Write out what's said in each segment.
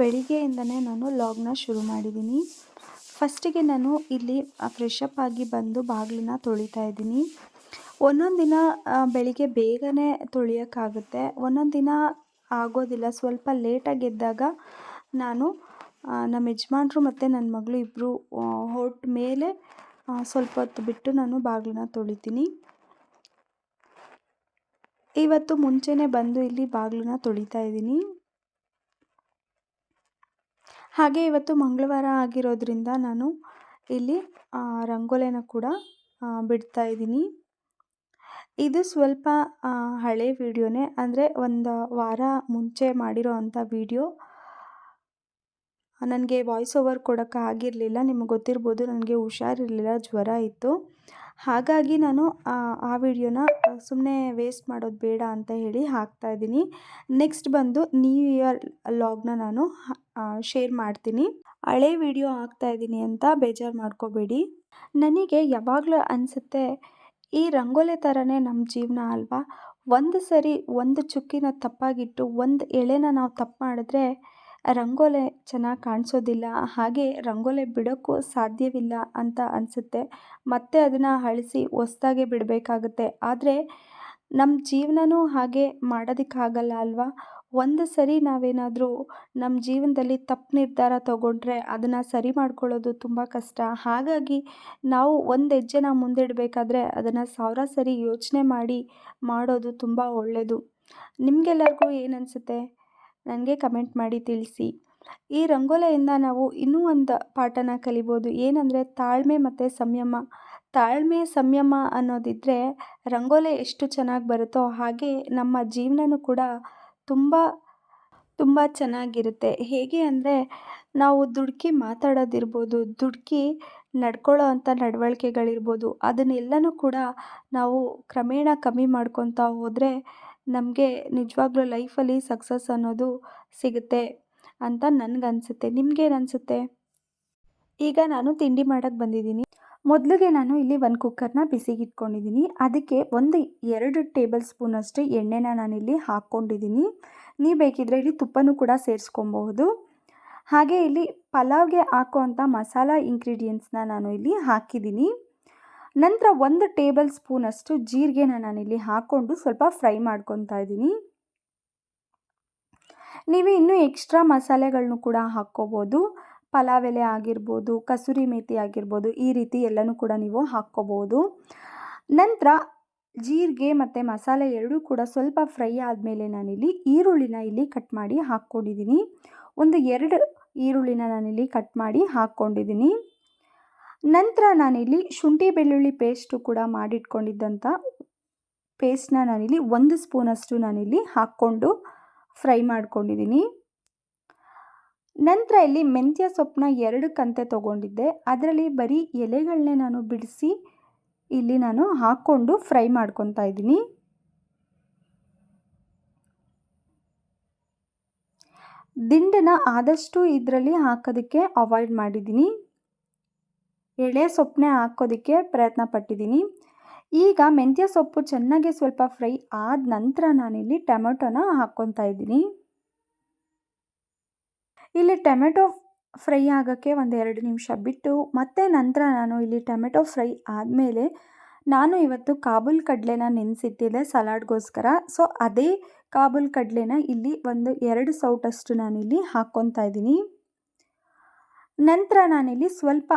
ಬೆಳಿಗ್ಗೆಯಿಂದನೇ ನಾನು ಲಾಗ್ನ ಶುರು ಮಾಡಿದ್ದೀನಿ. ಫಸ್ಟಿಗೆ ನಾನು ಇಲ್ಲಿ ಫ್ರೆಶ್ ಅಪ್ ಆಗಿ ಬಂದು ಬಾಗಿಲನ್ನ ತೊಳಿತಾ ಇದ್ದೀನಿ. ಒಂದೊಂದು ದಿನ ಬೆಳಿಗ್ಗೆ ಬೇಗನೆ ತೊಳಿಯೋಕ್ಕಾಗುತ್ತೆ. ಒಂದೊಂದು ದಿನ ಆಗೋದಿಲ್ಲ. ಸ್ವಲ್ಪ ಲೇಟಾಗಿ ಎದ್ದಾಗ ನಾನು ನಮ್ಮ ಯಜಮಾನ್ರು ಮತ್ತು ನನ್ನ ಮಗಳು ಇಬ್ಬರು ಹೊರಟ ಮೇಲೆ ಸ್ವಲ್ಪ ಹೊತ್ತು ಬಿಟ್ಟು ನಾನು ಬಾಗಿಲನ್ನ ತೊಳಿತೀನಿ. ಇವತ್ತು ಮುಂಚೆನೇ ಬಂದು ಇಲ್ಲಿ ಬಾಗಿಲನ್ನ ತೊಳಿತಾ ಇದ್ದೀನಿ. ಹಾಗೆ ಇವತ್ತು ಮಂಗಳವಾರ ಆಗಿರೋದ್ರಿಂದ ನಾನು ಇಲ್ಲಿ ರಂಗೋಲಿನ ಕೂಡ ಬಿಡ್ತಾ ಇದ್ದೀನಿ. ಇದು ಸ್ವಲ್ಪ ಹಳೆ ವಿಡಿಯೋನೇ. ಅಂದರೆ ಒಂದು ವಾರ ಮುಂಚೆ ಮಾಡಿರೋ ಅಂಥ ವಿಡಿಯೋ. ನನಗೆ ವಾಯ್ಸ್ ಓವರ್ ಕೊಡೋಕ್ಕೆ ಆಗಿರಲಿಲ್ಲ. ನಿಮಗೆ ಗೊತ್ತಿರ್ಬೋದು, ನನಗೆ ಹುಷಾರಿರಲಿಲ್ಲ, ಜ್ವರ ಇತ್ತು. ಹಾಗಾಗಿ ನಾನು ಆ, ವಿಡಿಯೋನ ಸುಮ್ಮನೆ ವೇಸ್ಟ್ ಮಾಡೋದು ಬೇಡ ಅಂತ ಹೇಳಿ ಹಾಕ್ತಾ ಇದ್ದೀನಿ. ನೆಕ್ಸ್ಟ್ ಬಂದು ನ್ಯೂ ಇಯರ್ ಲಾಗ್ನ ನಾನು ಶೇರ್ ಮಾಡ್ತೀನಿ. ಹಳೆ ವಿಡಿಯೋ ಹಾಕ್ತಾ ಇದ್ದೀನಿ ಅಂತ ಬೇಜಾರು ಮಾಡ್ಕೋಬೇಡಿ. ನನಗೆ ಯಾವಾಗಲೂ ಅನಿಸುತ್ತೆ ಈ ರಂಗೋಲೆ ಥರನೇ ನಮ್ಮ ಜೀವನ ಅಲ್ವಾ? ಒಂದು ಸರಿ ಒಂದು ಚುಕ್ಕಿನ ತಪ್ಪಾಗಿಟ್ಟು ಒಂದು ಎಳೆನ ನಾವು ತಪ್ಪು ಮಾಡಿದ್ರೆ ರಂಗೋಲೆ ಚೆನ್ನಾಗಿ ಕಾಣಿಸೋದಿಲ್ಲ, ಹಾಗೆ ರಂಗೋಲೆ ಬಿಡೋಕ್ಕೂ ಸಾಧ್ಯವಿಲ್ಲ ಅಂತ ಅನಿಸುತ್ತೆ. ಮತ್ತೆ ಅದನ್ನು ಅಳಿಸಿ ಹೊಸ್ದಾಗೆ ಬಿಡಬೇಕಾಗುತ್ತೆ. ಆದರೆ ನಮ್ಮ ಜೀವನನೂ ಹಾಗೆ ಮಾಡೋದಕ್ಕಾಗಲ್ಲ ಅಲ್ವಾ? ಒಂದು ಸರಿ ನಾವೇನಾದರೂ ನಮ್ಮ ಜೀವನದಲ್ಲಿ ತಪ್ಪು ನಿರ್ಧಾರ ತಗೊಂಡ್ರೆ ಅದನ್ನು ಸರಿ ಮಾಡ್ಕೊಳ್ಳೋದು ತುಂಬ ಕಷ್ಟ. ಹಾಗಾಗಿ ನಾವು ಒಂದು ಹೆಜ್ಜೆನ ಮುಂದಿಡಬೇಕಾದ್ರೆ ಅದನ್ನು ಸಾವಿರ ಸರಿ ಯೋಚನೆ ಮಾಡಿ ಮಾಡೋದು ತುಂಬ ಒಳ್ಳೆಯದು ನಿಮಗೆಲ್ಲರಿಗೂ ಏನು ಅನಿಸುತ್ತೆ? ನನಗೆ ಕಮೆಂಟ್ ಮಾಡಿ ತಿಳಿಸಿ. ಈ ರಂಗೋಲೆಯಿಂದ ನಾವು ಇನ್ನೂ ಒಂದು ಪಾಠನ ಕಲಿಬೋದು. ಏನಂದರೆ ತಾಳ್ಮೆ ಮತ್ತು ಸಂಯಮ. ತಾಳ್ಮೆ, ಸಂಯಮ ಅನ್ನೋದಿದ್ದರೆ ರಂಗೋಲೆ ಎಷ್ಟು ಚೆನ್ನಾಗಿ ಬರುತ್ತೋ ಹಾಗೆ ನಮ್ಮ ಜೀವನನೂ ಕೂಡ ತುಂಬ ತುಂಬ ಚೆನ್ನಾಗಿರುತ್ತೆ. ಹೇಗೆ ಅಂದರೆ ನಾವು ದುಡುಕಿ ಮಾತಾಡೋದಿರ್ಬೋದು, ದುಡುಕಿ ನಡ್ಕೊಳ್ಳೋ ಅಂಥ ನಡವಳಿಕೆಗಳಿರ್ಬೋದು, ಅದನ್ನೆಲ್ಲನೂ ಕೂಡ ನಾವು ಕ್ರಮೇಣ ಕಮ್ಮಿ ಮಾಡ್ಕೊತಾ ಹೋದರೆ ನಮಗೆ ನಿಜವಾಗ್ಲೂ ಲೈಫಲ್ಲಿ ಸಕ್ಸಸ್ ಅನ್ನೋದು ಸಿಗುತ್ತೆ ಅಂತ ನನಗನ್ಸುತ್ತೆ. ನಿಮ್ಗೇನು ಅನಿಸುತ್ತೆ ಈಗ ನಾನು ತಿಂಡಿ ಮಾಡೋಕ್ಕೆ ಬಂದಿದ್ದೀನಿ. ಮೊದಲಿಗೆ ನಾನು ಇಲ್ಲಿ ಒಂದು ಕುಕ್ಕರ್ನ ಬಿಸಿಗೆ ಇಟ್ಕೊಂಡಿದ್ದೀನಿ ಅದಕ್ಕೆ ಒಂದು ಎರಡು ಟೇಬಲ್ ಸ್ಪೂನಷ್ಟು ಎಣ್ಣೆನ ನಾನಿಲ್ಲಿ ಹಾಕ್ಕೊಂಡಿದ್ದೀನಿ. ನೀವು ಬೇಕಿದ್ರೆ ಇಲ್ಲಿ ತುಪ್ಪನೂ ಕೂಡ ಸೇರಿಸ್ಕೊಬಹುದು. ಹಾಗೆ ಇಲ್ಲಿ ಪಲಾವ್ಗೆ ಹಾಕುವಂಥ ಮಸಾಲ ಇಂಗ್ರೀಡಿಯೆಂಟ್ಸ್ನ ನಾನು ಇಲ್ಲಿ ಹಾಕಿದ್ದೀನಿ. ನಂತರ ಒಂದು ಟೇಬಲ್ ಸ್ಪೂನಷ್ಟು ಜೀರಿಗೆನ ನಾನಿಲ್ಲಿ ಹಾಕ್ಕೊಂಡು ಸ್ವಲ್ಪ ಫ್ರೈ ಮಾಡ್ಕೊತಾ ಇದ್ದೀನಿ. ನೀವು ಇನ್ನೂ ಎಕ್ಸ್ಟ್ರಾ ಮಸಾಲೆಗಳನ್ನು ಕೂಡ ಹಾಕ್ಕೋಬೋದು. ಪಲಾವ್ ಎಲೆ ಆಗಿರ್ಬೋದು, ಕಸೂರಿ ಮೇಥಿ ಆಗಿರ್ಬೋದು, ಈ ರೀತಿ ಎಲ್ಲನೂ ಕೂಡ ನೀವು ಹಾಕ್ಕೋಬೋದು. ನಂತರ ಜೀರಿಗೆ ಮತ್ತು ಮಸಾಲೆ ಎರಡೂ ಕೂಡ ಸ್ವಲ್ಪ ಫ್ರೈ ಆದಮೇಲೆ ನಾನಿಲ್ಲಿ ಈರುಳ್ಳಿನ ಇಲ್ಲಿ ಕಟ್ ಮಾಡಿ ಹಾಕ್ಕೊಂಡಿದ್ದೀನಿ. ಒಂದು ಎರಡು ಈರುಳ್ಳಿನ ನಾನಿಲ್ಲಿ ಕಟ್ ಮಾಡಿ ಹಾಕ್ಕೊಂಡಿದ್ದೀನಿ. ನಂತರ ನಾನಿಲ್ಲಿ ಶುಂಠಿ ಬೆಳ್ಳುಳ್ಳಿ ಪೇಸ್ಟು ಕೂಡ ಮಾಡಿಟ್ಕೊಂಡಿದ್ದಂಥ ಪೇಸ್ಟ್ನ ನಾನಿಲ್ಲಿ ಒಂದು ಸ್ಪೂನಷ್ಟು ನಾನಿಲ್ಲಿ ಹಾಕ್ಕೊಂಡು ಫ್ರೈ ಮಾಡ್ಕೊಂಡಿದ್ದೀನಿ. ನಂತರ ಇಲ್ಲಿ ಮೆಂತ್ಯ ಸೊಪ್ಪನ್ನ ಎರಡು ಕಂತೆ ತೊಗೊಂಡಿದ್ದೆ. ಅದರಲ್ಲಿ ಬರೀ ಎಲೆಗಳನ್ನೇ ನಾನು ಬಿಡಿಸಿ ಇಲ್ಲಿ ನಾನು ಹಾಕ್ಕೊಂಡು ಫ್ರೈ ಮಾಡ್ಕೊತಾ ಇದ್ದೀನಿ. ದಿಂಡನ್ನ ಆದಷ್ಟು ಇದರಲ್ಲಿ ಹಾಕೋದಕ್ಕೆ ಅವಾಯ್ಡ್ ಮಾಡಿದ್ದೀನಿ. ಎಳೆ ಸೊಪ್ಪನ್ನೇ ಹಾಕೋದಕ್ಕೆ ಪ್ರಯತ್ನ ಪಟ್ಟಿದ್ದೀನಿ. ಈಗ ಮೆಂತ್ಯ ಸೊಪ್ಪು ಚೆನ್ನಾಗಿ ಸ್ವಲ್ಪ ಫ್ರೈ ಆದ ನಂತರ ನಾನಿಲ್ಲಿ ಟೊಮೆಟೊನ ಹಾಕ್ಕೊತಾ ಇದ್ದೀನಿ. ಇಲ್ಲಿ ಟೊಮೆಟೊ ಫ್ರೈ ಆಗೋಕ್ಕೆ ಒಂದು ಎರಡು ನಿಮಿಷ ಬಿಟ್ಟು ಮತ್ತೆ ನಂತರ ನಾನು ಇಲ್ಲಿ ಟೊಮೆಟೊ ಫ್ರೈ ಆದಮೇಲೆ ನಾನು ಇವತ್ತು ಕಾಬೂಲ್ ಕಡಲೆನ ನೆನೆಸಿಟ್ಟಿದ್ದೆ ಸಲಾಡ್ಗೋಸ್ಕರ. ಸೊ, ಅದೇ ಕಾಬೂಲ್ ಕಡಲೆನ ಇಲ್ಲಿ ಒಂದು ಎರಡು ಸೌಟಷ್ಟು ನಾನಿಲ್ಲಿ ಹಾಕ್ಕೊತಾ ಇದ್ದೀನಿ. ನಂತರ ನಾನಿಲ್ಲಿ ಸ್ವಲ್ಪ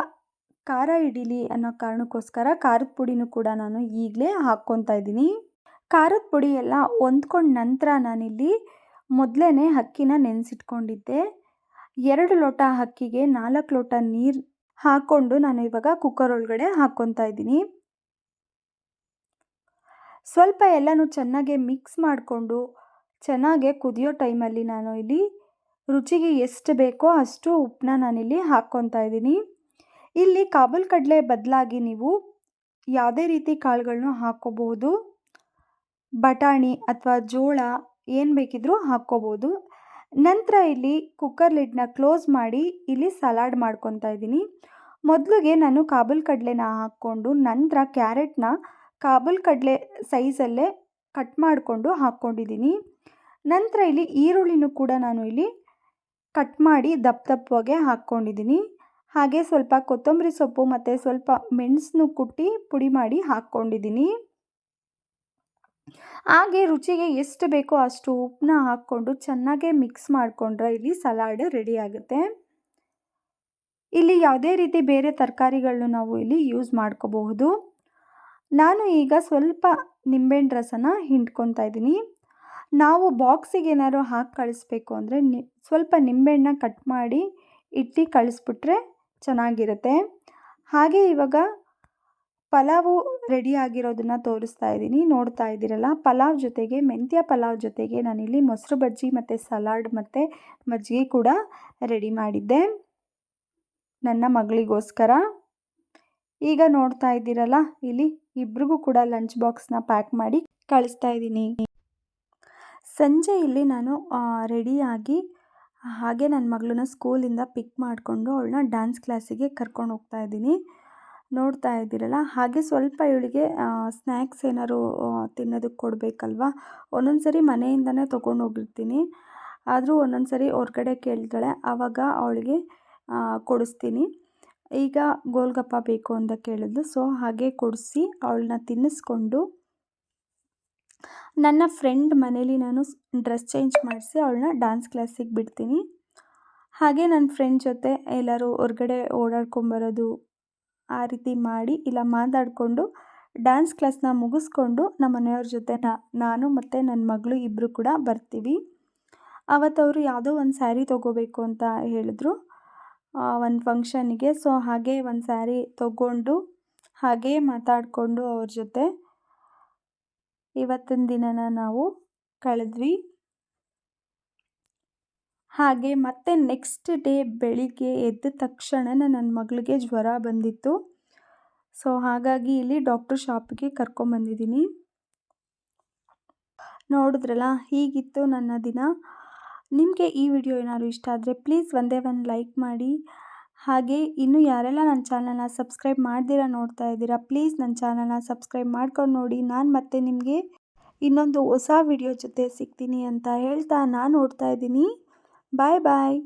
ಖಾರ ಹಿಡೀಲಿ ಅನ್ನೋ ಕಾರಣಕ್ಕೋಸ್ಕರ ಖಾರದ ಪುಡಿನೂ ಕೂಡ ನಾನು ಈಗಲೇ ಹಾಕ್ಕೊತಾ ಇದ್ದೀನಿ. ಖಾರದ ಪುಡಿ ಎಲ್ಲ ಹೊಂದ್ಕೊಂಡ ನಂತರ ನಾನಿಲ್ಲಿ ಮೊದಲೇ ಅಕ್ಕಿನ ನೆನೆಸಿಟ್ಕೊಂಡಿದ್ದೆ. ಎರಡು ಲೋಟ ಅಕ್ಕಿಗೆ ನಾಲ್ಕು ಲೋಟ ನೀರು ಹಾಕ್ಕೊಂಡು ನಾನು ಇವಾಗ ಕುಕ್ಕರ್ ಒಳಗಡೆ ಹಾಕ್ಕೊತಾ ಇದ್ದೀನಿ. ಸ್ವಲ್ಪ ಎಲ್ಲನೂ ಚೆನ್ನಾಗೆ ಮಿಕ್ಸ್ ಮಾಡಿಕೊಂಡು ಚೆನ್ನಾಗೆ ಕುದಿಯೋ ಟೈಮಲ್ಲಿ ನಾನು ಇಲ್ಲಿ ರುಚಿಗೆ ಎಷ್ಟು ಬೇಕೋ ಅಷ್ಟು ಉಪ್ಪನ್ನ ನಾನಿಲ್ಲಿ ಹಾಕ್ಕೊತಾ ಇದ್ದೀನಿ. ಇಲ್ಲಿ ಕಾಬೂಲ್ ಕಡಲೆ ಬದಲಾಗಿ ನೀವು ಯಾವುದೇ ರೀತಿ ಕಾಳುಗಳನ್ನು ಹಾಕ್ಕೋಬಹುದು ಬಟಾಣಿ ಅಥವಾ ಜೋಳ ಏನು ಬೇಕಿದ್ರೂ ಹಾಕ್ಕೋಬೋದು. ನಂತರ ಇಲ್ಲಿ ಕುಕ್ಕರ್ ಲಿಡ್ನ ಕ್ಲೋಸ್ ಮಾಡಿ ಇಲ್ಲಿ ಸಲಾಡ್ ಮಾಡ್ಕೊತಾ ಇದ್ದೀನಿ. ಮೊದಲಿಗೆ ನಾನು ಕಾಬೂಲ್ ಕಡಲೆನ ಹಾಕ್ಕೊಂಡು ನಂತರ ಕ್ಯಾರೆಟ್ನ ಕಾಬೂಲ್ ಕಡಲೆ ಸೈಜಲ್ಲೇ ಕಟ್ ಮಾಡಿಕೊಂಡು ಹಾಕ್ಕೊಂಡಿದ್ದೀನಿ. ನಂತರ ಇಲ್ಲಿ ಈರುಳ್ಳಿನೂ ಕೂಡ ನಾನು ಇಲ್ಲಿ ಕಟ್ ಮಾಡಿ ದಪ್ಪ ದಪ್ಪಗೆ ಹಾಕ್ಕೊಂಡಿದ್ದೀನಿ. ಹಾಗೆ ಸ್ವಲ್ಪ ಕೊತ್ತಂಬರಿ ಸೊಪ್ಪು ಮತ್ತು ಸ್ವಲ್ಪ ಮೆಣಸನ್ನು ಕುಟ್ಟಿ ಪುಡಿ ಮಾಡಿ ಹಾಕ್ಕೊಂಡಿದ್ದೀನಿ. ಹಾಗೆ ರುಚಿಗೆ ಎಷ್ಟು ಬೇಕೋ ಅಷ್ಟು ಉಪ್ಪನ್ನ ಹಾಕ್ಕೊಂಡು ಚೆನ್ನಾಗೆ ಮಿಕ್ಸ್ ಮಾಡಿಕೊಂಡ್ರೆ ಇಲ್ಲಿ ಸಲಾಡ್ ರೆಡಿ ಆಗುತ್ತೆ. ಇಲ್ಲಿ ಯಾವುದೇ ರೀತಿ ಬೇರೆ ತರಕಾರಿಗಳನ್ನು ನಾವು ಇಲ್ಲಿ ಯೂಸ್ ಮಾಡ್ಕೋಬಹುದು. ನಾನು ಈಗ ಸ್ವಲ್ಪ ನಿಂಬೆಹಣ್ಣು ರಸನ ಹಿಂಡ್ಕೊತಾ ಇದ್ದೀನಿ. ನಾವು ಬಾಕ್ಸಿಗೆ ಏನಾದ್ರು ಹಾಕಿ ಕಳಿಸ್ಬೇಕು ಅಂದರೆ ನಿ, ಸ್ವಲ್ಪ ನಿಂಬೆಣ್ಣ ಕಟ್ ಮಾಡಿ ಇಟ್ಟು ಕಳಿಸ್ಬಿಟ್ರೆ ಚೆನ್ನಾಗಿರುತ್ತೆ. ಹಾಗೆ ಇವಾಗ ಪಲಾವು ರೆಡಿ ಆಗಿರೋದನ್ನು ತೋರಿಸ್ತಾ ಇದ್ದೀನಿ. ನೋಡ್ತಾ ಇದ್ದೀರಲ್ಲ, ಪಲಾವ್ ಜೊತೆಗೆ, ಮೆಂತ್ಯ ಪಲಾವ್ ಜೊತೆಗೆ ನಾನಿಲ್ಲಿ ಮೊಸರು ಬಜ್ಜಿ ಮತ್ತು ಸಲಾಡ್ ಮತ್ತು ಮಜ್ಜಿಗೆ ಕೂಡ ರೆಡಿ ಮಾಡಿದ್ದೆ. ನನ್ನ ಮಗಳಿಗೋಸ್ಕರ. ಈಗ ನೋಡ್ತಾ ಇದ್ದೀರಲ್ಲ, ಇಲ್ಲಿ ಇಬ್ರಿಗೂ ಕೂಡ ಲಂಚ್ ಬಾಕ್ಸ್ನ ಪ್ಯಾಕ್ ಮಾಡಿ ಕಳಿಸ್ತಾ ಇದ್ದೀನಿ. ಸಂಜೆ ಇಲ್ಲಿ ನಾನು ರೆಡಿಯಾಗಿ ಹಾಗೆ ನನ್ನ ಮಗಳನ್ನ ಸ್ಕೂಲಿಂದ ಪಿಕ್ ಮಾಡಿಕೊಂಡು ಅವಳನ್ನ ಡ್ಯಾನ್ಸ್ ಕ್ಲಾಸಿಗೆ ಕರ್ಕೊಂಡು ಹೋಗ್ತಾ ಇದ್ದೀನಿ. ನೋಡ್ತಾ ಇದ್ದೀರಲ್ಲ? ಹಾಗೆ ಸ್ವಲ್ಪ ಇವಳಿಗೆ ಸ್ನ್ಯಾಕ್ಸ್ ಏನಾದ್ರು ತಿನ್ನೋದಕ್ಕೆ ಕೊಡಬೇಕಲ್ವಾ? ಒಂದೊಂದು ಸರಿ ಮನೆಯಿಂದನೇ ತೊಗೊಂಡು ಹೋಗಿರ್ತೀನಿ. ಆದರೂ ಒಂದೊಂದು ಸರಿ ಹೊರಗಡೆ ಕೇಳ್ತಾಳೆ. ಆವಾಗ ಅವಳಿಗೆ ಕೊಡಿಸ್ತೀನಿ. ಈಗ ಗೋಲ್ಗಪ್ಪ ಬೇಕು ಅಂತ ಕೇಳಿದ್ಲು. ಸೊ ಹಾಗೆ ಕೊಡಿಸಿ ಅವಳನ್ನ ತಿನ್ನಿಸ್ಕೊಂಡು ನನ್ನ ಫ್ರೆಂಡ್ ಮನೇಲಿ ನಾನು ಡ್ರೆಸ್ ಚೇಂಜ್ ಮಾಡಿಸಿ ಅವಳನ್ನ ಡ್ಯಾನ್ಸ್ ಕ್ಲಾಸಿಗೆ ಬಿಡ್ತೀನಿ. ಹಾಗೆ ನನ್ನ ಫ್ರೆಂಡ್ ಜೊತೆ ಎಲ್ಲರೂ ಹೊರ್ಗಡೆ ಓಡಾಡ್ಕೊಂಬರೋದು ಆ ರೀತಿ ಮಾಡಿ, ಇಲ್ಲ ಮಾತಾಡಿಕೊಂಡು, ಡ್ಯಾನ್ಸ್ ಕ್ಲಾಸ್ನ ಮುಗಿಸ್ಕೊಂಡು ನಮ್ಮ ಮನೆಯವ್ರ ಜೊತೆ ನಾನು ಮತ್ತು ನನ್ನ ಮಗಳು ಇಬ್ಬರು ಕೂಡ ಬರ್ತೀವಿ. ಅವತ್ತವರು ಯಾವುದೋ ಒಂದು ಸ್ಯಾರಿ ತೊಗೋಬೇಕು ಅಂತ ಹೇಳಿದ್ರು. ಒಂದು ಫಂಕ್ಷನ್ನಿಗೆ. ಸೊ, ಹಾಗೆ ಒಂದು ಸ್ಯಾರಿ ತೊಗೊಂಡು, ಹಾಗೇ ಮಾತಾಡಿಕೊಂಡು ಅವ್ರ ಜೊತೆ ಇವತ್ತಿನ ದಿನನ ನಾವು ಕಳೆದ್ವಿ. ಹಾಗೆ ಮತ್ತೆ ನೆಕ್ಸ್ಟ್ ಡೇ ಬೆಳಿಗ್ಗೆ ಎದ್ದ ತಕ್ಷಣ ನನ್ನ ಮಗಳಿಗೆ ಜ್ವರ ಬಂದಿತ್ತು. ಸೊ ಹಾಗಾಗಿ ಇಲ್ಲಿ ಡಾಕ್ಟರ್ ಶಾಪಿಗೆ ಕರ್ಕೊಂಬಂದಿದ್ದೀನಿ ನೋಡಿದ್ರಲ್ಲ, ಹೀಗಿತ್ತು ನನ್ನ ದಿನ. ನಿಮಗೆ ಈ ವಿಡಿಯೋ ಏನಾದರೂ ಇಷ್ಟ ಆದರೆ ಪ್ಲೀಸ್ ಒಂದೇ ಒಂದು ಲೈಕ್ ಮಾಡಿ. ಹಾಗೆ ಇನ್ನು ಯಾರೆಲ್ಲ ನನ್ನ ಚಾನಲ್ನ ಸಬ್ಸ್ಕ್ರೈಬ್ ಮಾಡ್ದಿರ ನೋಡ್ತಾ ಇದ್ದೀರಾ, ಪ್ಲೀಸ್ ನನ್ನ ಚಾನಲ್ನ ಸಬ್ಸ್ಕ್ರೈಬ್ ಮಾಡ್ಕೊಂಡು ನೋಡಿ. ನಾನು ಮತ್ತೆ ನಿಮಗೆ ಇನ್ನೊಂದು ಹೊಸ ವಿಡಿಯೋ ಜೊತೆ ಸಿಗ್ತೀನಿ ಅಂತ ಹೇಳ್ತಾ ನಾನು ನೋಡ್ತಾ ಇದ್ದೀನಿ. ಬಾಯ್ ಬಾಯ್.